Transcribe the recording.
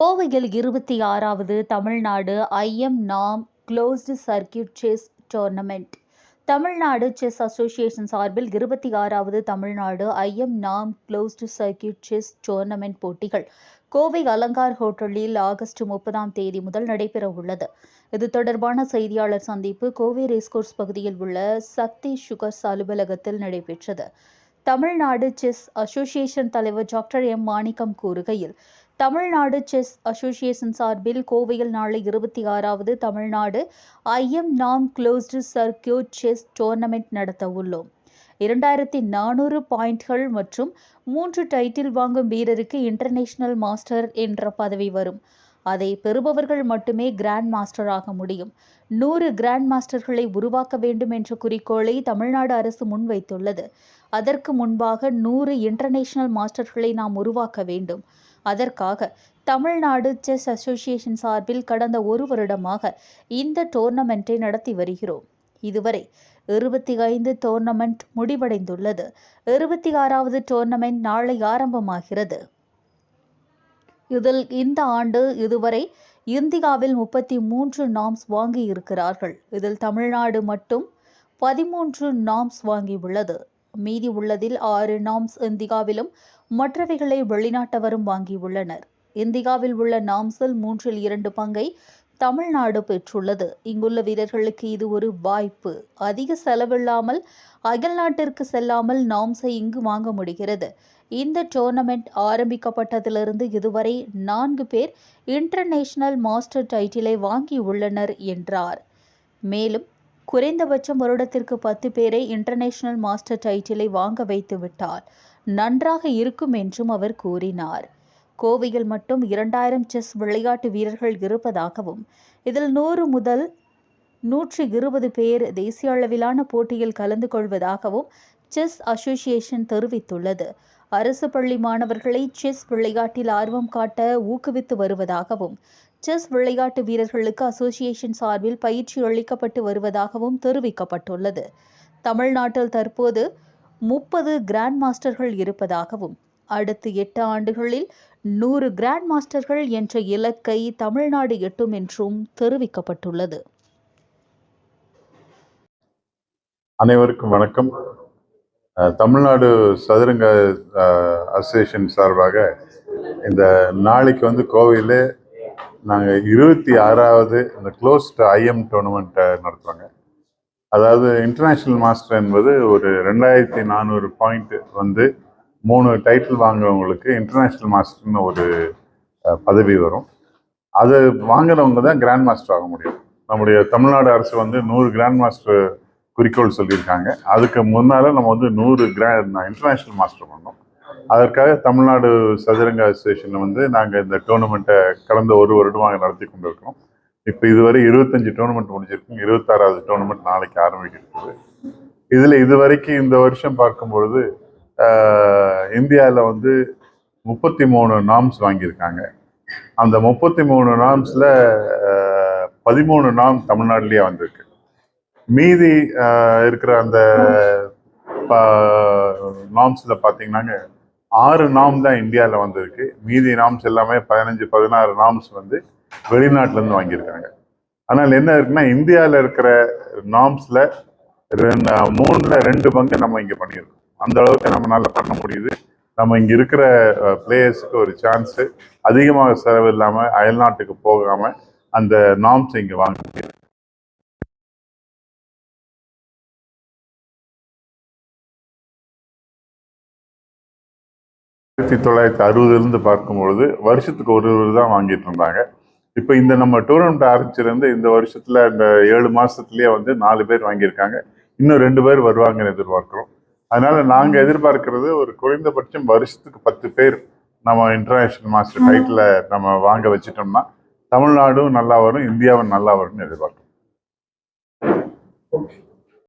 கோவையில் இருபத்தி ஆறாவது தமிழ்நாடு ஐஎம் நாம் closed circuit chess tournament Tamil Nadu chess association சார்பில் இருபத்தி ஆறாவது தமிழ்நாடு ஐஎம் நாம் க்ளோஸ்டு சர்க்கியூட் செஸ் டோர்னமெண்ட் போட்டிகள் கோவை அலங்கார் ஹோட்டலில் ஆகஸ்ட் முப்பதாம் தேதி முதல் நடைபெற உள்ளது இது தொடர்பான செய்தியாளர் சந்திப்பு கோவை ரேஸ்கோர்ஸ் பகுதியில் உள்ள சக்தி சுகர்ஸ் அலுவலகத்தில் நடைபெற்றது. தமிழ்நாடு செஸ் அசோசியேஷன் தலைவர் டாக்டர் எம் மாணிக்கம் கூறுகையில் தமிழ்நாடு செஸ் அசோசியேஷன் சார்பில் கோவையில் நாளை இருபத்தி ஆறாவது தமிழ்நாடு ஐஎம் நாம் க்ளோஸ்டு சர்க்கியூட் செஸ் டோர்னமெண்ட் நடத்த உள்ளோம். இரண்டாயிரத்தி நானூறு பாயிண்ட்கள் மற்றும் மூன்று டைட்டில் வாங்கும் வீரருக்கு இன்டர்நேஷனல் மாஸ்டர் என்ற பதவி வரும். அதை பெறுபவர்கள் மட்டுமே கிராண்ட் மாஸ்டர் ஆக முடியும். நூறு கிராண்ட் மாஸ்டர்களை உருவாக்க வேண்டும் என்ற குறிக்கோளை தமிழ்நாடு அரசு முன்வைத்துள்ளது. அதற்கு முன்பாக நூறு இன்டர்நேஷனல் மாஸ்டர்களை நாம் உருவாக்க வேண்டும். அதற்காக தமிழ்நாடு செஸ் அசோசியேஷன் சார்பில் கடந்த ஒரு வருடமாக இந்த டோர்னமெண்ட்டை நடத்தி வருகிறோம். இதுவரை இருபத்தி ஐந்து டோர்னமெண்ட் முடிவடைந்துள்ளது. இருபத்தி ஆறாவது டோர்னமெண்ட் நாளை ஆரம்பமாகிறது. இதில் இந்த ஆண்டு இதுவரை இந்தியாவில் முப்பத்தி மூன்று நாம்ஸ் வாங்கி இருக்கிறார்கள் இதில் தமிழ்நாடு மட்டும் பதிமூன்று நாம்ஸ் வாங்கியுள்ளது. மீதி உள்ளதில் ஆறு நாம்ஸ் இந்தியாவிலும் மற்றவைகளை வெளிநாட்டவரும் வாங்கியுள்ளனர். இந்தியாவில் உள்ள நாம்ஸில் மூன்றில் இரண்டு பங்கை தமிழ்நாடு பெற்றுள்ளது. இங்குள்ள வீரர்களுக்கு இது ஒரு வாய்ப்பு. அதிக செலவில்லாமல் அயல்நாட்டிற்கு செல்லாமல் நாம்ஸை இங்கு வாங்க முடிகிறது. இந்த டோர்னமெண்ட் ஆரம்பிக்கப்பட்டதிலிருந்து இதுவரை நான்கு பேர் இன்டர்நேஷனல் மாஸ்டர் டைட்டிலை வாங்கியுள்ளனர் என்றார். மேலும் குறைந்தபட்சம் வருடத்திற்கு பத்து பேரை இன்டர்நேஷனல் மாஸ்டர் டைட்டிலை வாங்க வைத்து விட்டால் நன்றாக இருக்கும் என்றும் அவர் கூறினார். கோவையில் மட்டும் இரண்டாயிரம் செஸ் விளையாட்டு வீரர்கள் இருப்பதாகவும் இதில் நூறு முதல் நூற்றி இருபது பேர் தேசிய அளவிலான போட்டியில் கலந்து கொள்வதாகவும் செஸ் அசோசியேஷன் தெரிவித்துள்ளது. அரசு பள்ளி மாணவர்களை செஸ் விளையாட்டில் ஆர்வம் காட்ட ஊக்குவித்து வருவதாகவும் செஸ் விளையாட்டு வீரர்களுக்கு அசோசியேஷன் சார்பில் பயிற்சி அளிக்கப்பட்டு வருவதாகவும் தெரிவிக்கப்பட்டுள்ளது. தமிழ்நாட்டில் தற்போது முப்பது கிராண்ட் மாஸ்டர்கள் இருப்பதாகவும் அடுத்து எட்டு ஆண்டுகளில் நூறு கிராண்ட் மாஸ்டர்கள் என்ற இலக்கை தமிழ்நாடு எட்டும் என்றும் தெரிவிக்கப்பட்டுள்ளது. அனைவருக்கும் வணக்கம். தமிழ்நாடு சதுரங்க அசோசியேஷன் சார்பாக இந்த நாளைக்கு வந்து கோவையில் நாங்கள் இருபத்தி ஆறாவது இந்த க்ளோஸ்ட் ஐஎம் டோர்னமெண்ட்டை நடத்துவாங்க அதாவது இன்டர்நேஷ்னல் மாஸ்டர் என்பது ஒரு ரெண்டாயிரத்தி நானூறு பாயிண்ட் வந்து மூணு டைட்டில் வாங்குறவங்களுக்கு இன்டர்நேஷ்னல் மாஸ்டர்னு ஒரு பதவி வரும். அது வாங்கினவங்க தான் கிராண்ட் மாஸ்டர் ஆக முடியும். நம்முடைய தமிழ்நாடு அரசு வந்து நூறு கிராண்ட் மாஸ்டர் குறிக்கோள் சொல்லியிருக்காங்க. அதுக்கு முன்னால் நம்ம வந்து நூறு கிராண்ட் இன்டர்நேஷ்னல் மாஸ்டர் பண்ணோம். அதற்காக தமிழ்நாடு சதுரங்க அசோசியேஷனில் வந்து நாங்கள் இந்த டோர்னமெண்ட்டை கடந்த ஒரு வருடமாக நடத்தி கொண்டிருக்கிறோம். இப்போ இதுவரை இருபத்தஞ்சு டோர்னமெண்ட் முடிஞ்சிருக்கும் இருபத்தாறாவது டோர்னமெண்ட் நாளைக்கு ஆரம்பிக்கிறது இதில் இதுவரைக்கும் இந்த வருஷம் பார்க்கும்பொழுது இந்தியாவில் வந்து முப்பத்தி மூணு நாம்ஸ் வாங்கியிருக்காங்க. அந்த முப்பத்தி மூணு நாம்ஸில் பதிமூணு நாம் தமிழ்நாட்டிலேயே வந்திருக்கு. மீதி இருக்கிற அந்த நாம்ஸில் பார்த்தீங்கன்னாங்க ஆறு நாம் தான் இந்தியாவில் வந்திருக்கு. மீதி நாம்ஸ் எல்லாமே பதினஞ்சு பதினாறு நாம்ஸ் வந்து வெளிநாட்டிலேருந்து வாங்கியிருக்காங்க. ஆனால் என்ன இருக்குன்னா இந்தியாவில் இருக்கிற நாம்ஸில் ரெண்டு மூணில் ரெண்டு பங்கு நம்ம இங்கே பண்ணியிருக்கோம். அந்த அளவுக்கு நம்மளால பண்ண முடியுது. நம்ம இங்கே இருக்கிற பிளேயர்ஸுக்கு ஒரு சான்ஸு அதிகமாக செலவு இல்லாமல் அயல்நாட்டுக்கு போகாமல் அந்த நாம்ஸ் இங்கே வாங்க முடியுது. ஆயிரத்தி தொள்ளாயிரத்தி அறுபதுலேருந்து பார்க்கும்பொழுது வருஷத்துக்கு ஒரு ஒரு தான் வாங்கிட்டு இருந்தாங்க. இப்போ இந்த நம்ம டூர்னமெண்ட் ஆரம்பிச்சிருந்து இந்த வருஷத்துல இந்த ஏழு மாசத்துலயே வந்து நாலு பேர் வாங்கியிருக்காங்க. இன்னும் ரெண்டு பேர் வருவாங்கன்னு எதிர்பார்க்கிறோம். அதனால நாங்க எதிர்பார்க்கிறது ஒரு குறைந்தபட்சம் வருஷத்துக்கு பத்து பேர் நம்ம இன்டர்நேஷனல் மாஸ்டர் டைட்டில் நம்ம வாங்க வச்சிட்டோம்னா தமிழ்நாடும் நல்லா வரும் இந்தியாவும் நல்லா வரும்னு எதிர்பார்க்கிறோம். ஓகே.